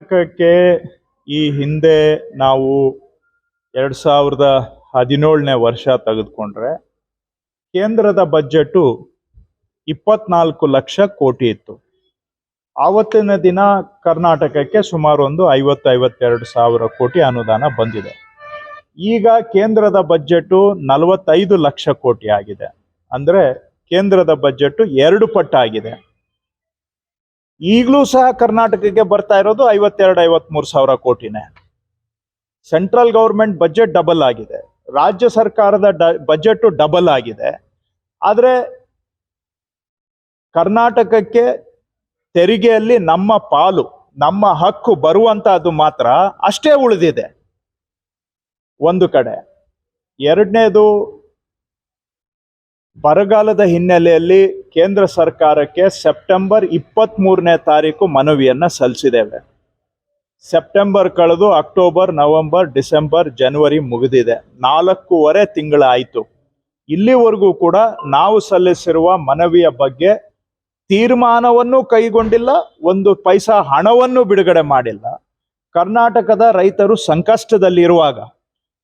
ಕರ್ನಾಟಕಕ್ಕೆ ಈ ಹಿಂದೆ ನಾವು ಎರಡ್ ಸಾವಿರದ ಹದಿನೇಳನೇ ವರ್ಷ ತೆಗೆದುಕೊಂಡ್ರೆ ಕೇಂದ್ರದ ಬಜೆಟು ಇಪ್ಪತ್ನಾಲ್ಕು ಲಕ್ಷ ಕೋಟಿ ಇತ್ತು. ಆವತ್ತಿನ ದಿನ ಕರ್ನಾಟಕಕ್ಕೆ ಸುಮಾರು ಒಂದು ಐವತ್ತು ಐವತ್ತೆರಡು ಸಾವಿರ ಕೋಟಿ ಅನುದಾನ ಬಂದಿದೆ. ಈಗ ಕೇಂದ್ರದ ಬಜೆಟು ನಲವತ್ತೈದು ಲಕ್ಷ ಕೋಟಿ ಆಗಿದೆ. ಅಂದರೆ ಕೇಂದ್ರದ ಬಜೆಟ್ ಎರಡು ಪಟ್ಟಾಗಿದೆ. ಈಗಲೂ ಸಹ ಕರ್ನಾಟಕಕ್ಕೆ ಬರ್ತಾ ಇರೋದು ಐವತ್ತೆರಡು, ಐವತ್ಮೂರು ಸಾವಿರ ಕೋಟಿನೇ. ಸೆಂಟ್ರಲ್ ಗೌರ್ಮೆಂಟ್ ಬಜೆಟ್ ಡಬಲ್ ಆಗಿದೆ. ರಾಜ್ಯ ಸರ್ಕಾರದ ಬಜೆಟ್ ಡಬಲ್ ಆಗಿದೆ. ಆದರೆ ಕರ್ನಾಟಕಕ್ಕೆ ತೆರಿಗೆಯಲ್ಲಿ ನಮ್ಮ ಪಾಲು, ನಮ್ಮ ಹಕ್ಕು ಬರುವಂತಹದ್ದು ಮಾತ್ರ ಅಷ್ಟೇ ಉಳಿದಿದೆ. ಒಂದು ಕಡೆ. ಎರಡನೇದು ಬರಗಾಲದ ಹಿನ್ನೆಲೆಯಲ್ಲಿ ಕೇಂದ್ರ ಸರ್ಕಾರಕ್ಕೆ ಸೆಪ್ಟೆಂಬರ್ ಇಪ್ಪತ್ತ್ಮೂರನೇ ತಾರೀಕು ಮನವಿಯನ್ನು ಸಲ್ಲಿಸಿದ್ದೇವೆ. ಸೆಪ್ಟೆಂಬರ್ ಕಳೆದು ಅಕ್ಟೋಬರ್, ನವೆಂಬರ್, ಡಿಸೆಂಬರ್, ಜನವರಿ ಮುಗಿದಿದೆ. ನಾಲ್ಕೂವರೆ ತಿಂಗಳಾಯಿತು. ಇಲ್ಲಿವರೆಗೂ ಕೂಡ ನಾವು ಸಲ್ಲಿಸಿರುವ ಮನವಿಯ ಬಗ್ಗೆ ತೀರ್ಮಾನವನ್ನು ಕೈಗೊಂಡಿಲ್ಲ, ಒಂದು ಪೈಸಾ ಹಣವನ್ನು ಬಿಡುಗಡೆ ಮಾಡಿಲ್ಲ. ಕರ್ನಾಟಕದ ರೈತರು ಸಂಕಷ್ಟದಲ್ಲಿರುವಾಗ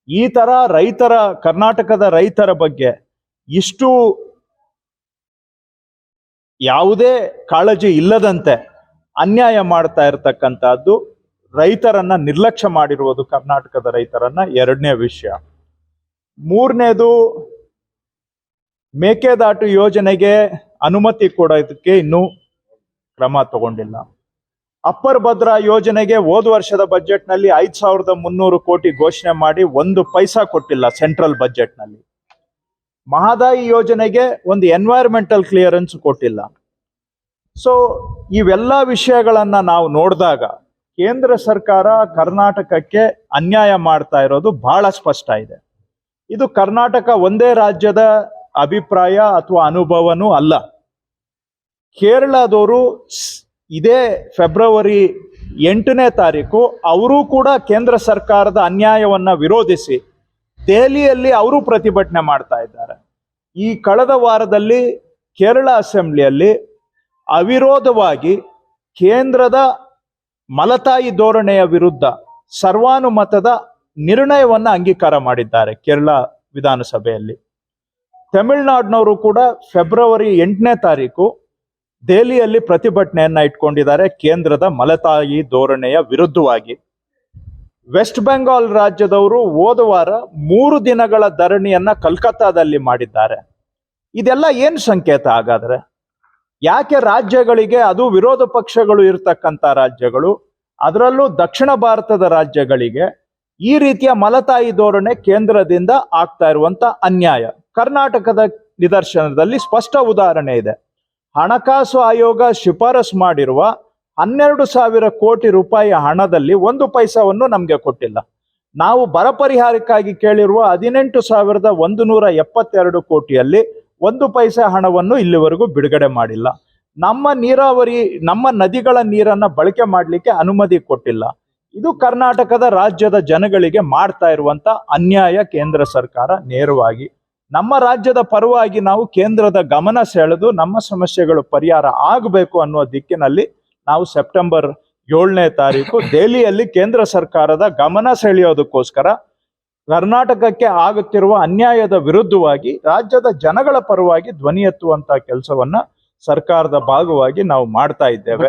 ಈ ಥರ ರೈತರ, ಕರ್ನಾಟಕದ ರೈತರ ಬಗ್ಗೆ ಇಷ್ಟು ಯಾವುದೇ ಕಾಳಜಿ ಇಲ್ಲದಂತೆ ಅನ್ಯಾಯ ಮಾಡ್ತಾ ಇರತಕ್ಕಂಥದ್ದು ರೈತರನ್ನ ನಿರ್ಲಕ್ಷ್ಯ ಮಾಡಿರುವುದು ಕರ್ನಾಟಕದ ರೈತರನ್ನ ಎರಡನೇ ವಿಷಯ. ಮೂರನೇದು ಮೇಕೆದಾಟು ಯೋಜನೆಗೆ ಅನುಮತಿ ಕೊಡೋದಕ್ಕೆ ಇನ್ನೂ ಕ್ರಮ ತಗೊಂಡಿಲ್ಲ. ಅಪ್ಪರ್ ಭದ್ರಾ ಯೋಜನೆಗೆ ಹೋದ ವರ್ಷದ ಬಜೆಟ್ನಲ್ಲಿ ಐದು ಸಾವಿರದ ಮುನ್ನೂರು ಕೋಟಿ ಘೋಷಣೆ ಮಾಡಿ ಒಂದು ಪೈಸಾ ಕೊಟ್ಟಿಲ್ಲ ಸೆಂಟ್ರಲ್ ಬಜೆಟ್ನಲ್ಲಿ. ಮಹದಾಯಿ ಯೋಜನೆಗೆ ಒಂದು ಎನ್ವೈರ್ಮೆಂಟಲ್ ಕ್ಲಿಯರೆನ್ಸ್ ಕೊಟ್ಟಿಲ್ಲ. ಸೊ ಇವೆಲ್ಲ ವಿಷಯಗಳನ್ನು ನಾವು ನೋಡಿದಾಗ ಕೇಂದ್ರ ಸರ್ಕಾರ ಕರ್ನಾಟಕಕ್ಕೆ ಅನ್ಯಾಯ ಮಾಡ್ತಾ ಇರೋದು ಬಹಳ ಸ್ಪಷ್ಟ ಇದೆ. ಇದು ಕರ್ನಾಟಕ ಒಂದೇ ರಾಜ್ಯದ ಅಭಿಪ್ರಾಯ ಅಥವಾ ಅನುಭವನೂ ಅಲ್ಲ. ಕೇರಳದವರು ಇದೇ ಫೆಬ್ರವರಿ ಎಂಟನೇ ತಾರೀಕು ಅವರೂ ಕೂಡ ಕೇಂದ್ರ ಸರ್ಕಾರದ ಅನ್ಯಾಯವನ್ನ ವಿರೋಧಿಸಿ ದೆಹಲಿಯಲ್ಲಿ ಅವರು ಪ್ರತಿಭಟನೆ ಮಾಡ್ತಾ ಇದ್ದಾರೆ. ಈ ಕಳೆದ ವಾರದಲ್ಲಿ ಕೇರಳ ಅಸೆಂಬ್ಲಿಯಲ್ಲಿ ಅವಿರೋಧವಾಗಿ ಕೇಂದ್ರದ ಮಲತಾಯಿ ಧೋರಣೆಯ ವಿರುದ್ಧ ಸರ್ವಾನುಮತದ ನಿರ್ಣಯವನ್ನು ಅಂಗೀಕಾರ ಮಾಡಿದ್ದಾರೆ ಕೇರಳ ವಿಧಾನಸಭೆಯಲ್ಲಿ. ತಮಿಳುನಾಡಿನವರು ಕೂಡ ಫೆಬ್ರವರಿ ಎಂಟನೇ ತಾರೀಕು ದೆಹಲಿಯಲ್ಲಿ ಪ್ರತಿಭಟನೆಯನ್ನ ಇಟ್ಕೊಂಡಿದ್ದಾರೆ ಕೇಂದ್ರದ ಮಲತಾಯಿ ಧೋರಣೆಯ ವಿರುದ್ಧವಾಗಿ. ವೆಸ್ಟ್ ಬೆಂಗಾಲ್ ರಾಜ್ಯದವರು ಹೋದ ವಾರ ಮೂರು ದಿನಗಳ ಧರಣಿಯನ್ನ ಕಲ್ಕತ್ತಾದಲ್ಲಿ ಮಾಡಿದ್ದಾರೆ. ಇದೆಲ್ಲ ಏನು ಸಂಕೇತ ಹಾಗಾದ್ರೆ? ಯಾಕೆ ರಾಜ್ಯಗಳಿಗೆ ಅದು ವಿರೋಧ ಪಕ್ಷಗಳು ಇರತಕ್ಕಂತ ರಾಜ್ಯಗಳು, ಅದರಲ್ಲೂ ದಕ್ಷಿಣ ಭಾರತದ ರಾಜ್ಯಗಳಿಗೆ ಈ ರೀತಿಯ ಮಲತಾಯಿ ಧೋರಣೆ ಕೇಂದ್ರದಿಂದ ಆಗ್ತಾ ಇರುವಂತ ಅನ್ಯಾಯ? ಕರ್ನಾಟಕದ ನಿದರ್ಶನದಲ್ಲಿ ಸ್ಪಷ್ಟ ಉದಾಹರಣೆ ಇದೆ. ಹಣಕಾಸು ಆಯೋಗ ಶಿಫಾರಸು ಮಾಡಿರುವ ಹನ್ನೆರಡು ಸಾವಿರ ಕೋಟಿ ರೂಪಾಯಿ ಹಣದಲ್ಲಿ ಒಂದು ಪೈಸವನ್ನು ನಮಗೆ ಕೊಟ್ಟಿಲ್ಲ. ನಾವು ಬರ ಪರಿಹಾರಕ್ಕಾಗಿ ಕೇಳಿರುವ ಹದಿನೆಂಟು ಸಾವಿರದ ಒಂದು ನೂರ ಎಪ್ಪತ್ತೆರಡು ಕೋಟಿಯಲ್ಲಿ ಒಂದು ಪೈಸೆ ಹಣವನ್ನು ಇಲ್ಲಿವರೆಗೂ ಬಿಡುಗಡೆ ಮಾಡಿಲ್ಲ. ನಮ್ಮ ನೀರಾವರಿ, ನಮ್ಮ ನದಿಗಳ ನೀರನ್ನು ಬಳಕೆ ಮಾಡಲಿಕ್ಕೆ ಅನುಮತಿ ಕೊಟ್ಟಿಲ್ಲ. ಇದು ಕರ್ನಾಟಕದ ರಾಜ್ಯದ ಜನಗಳಿಗೆ ಮಾಡ್ತಾ ಇರುವಂಥ ಅನ್ಯಾಯ ಕೇಂದ್ರ ಸರ್ಕಾರ ನೇರವಾಗಿ. ನಮ್ಮ ರಾಜ್ಯದ ಪರವಾಗಿ ನಾವು ಕೇಂದ್ರದ ಗಮನ ಸೆಳೆದು ನಮ್ಮ ಸಮಸ್ಯೆಗಳು ಪರಿಹಾರ ಆಗಬೇಕು ಅನ್ನುವ ದಿಕ್ಕಿನಲ್ಲಿ ನಾವು ಸೆಪ್ಟೆಂಬರ್ ಏಳನೇ ತಾರೀಕು ದೆಹಲಿಯಲ್ಲಿ ಕೇಂದ್ರ ಸರ್ಕಾರದ ಗಮನ ಸೆಳೆಯೋದಕ್ಕೋಸ್ಕರ ಕರ್ನಾಟಕಕ್ಕೆ ಆಗುತ್ತಿರುವ ಅನ್ಯಾಯದ ವಿರುದ್ಧವಾಗಿ ರಾಜ್ಯದ ಜನಗಳ ಪರವಾಗಿ ಧ್ವನಿ ಎತ್ತುವಂತ ಕೆಲಸವನ್ನ ಸರ್ಕಾರದ ಭಾಗವಾಗಿ ನಾವು ಮಾಡ್ತಾ ಇದ್ದೇವೆ.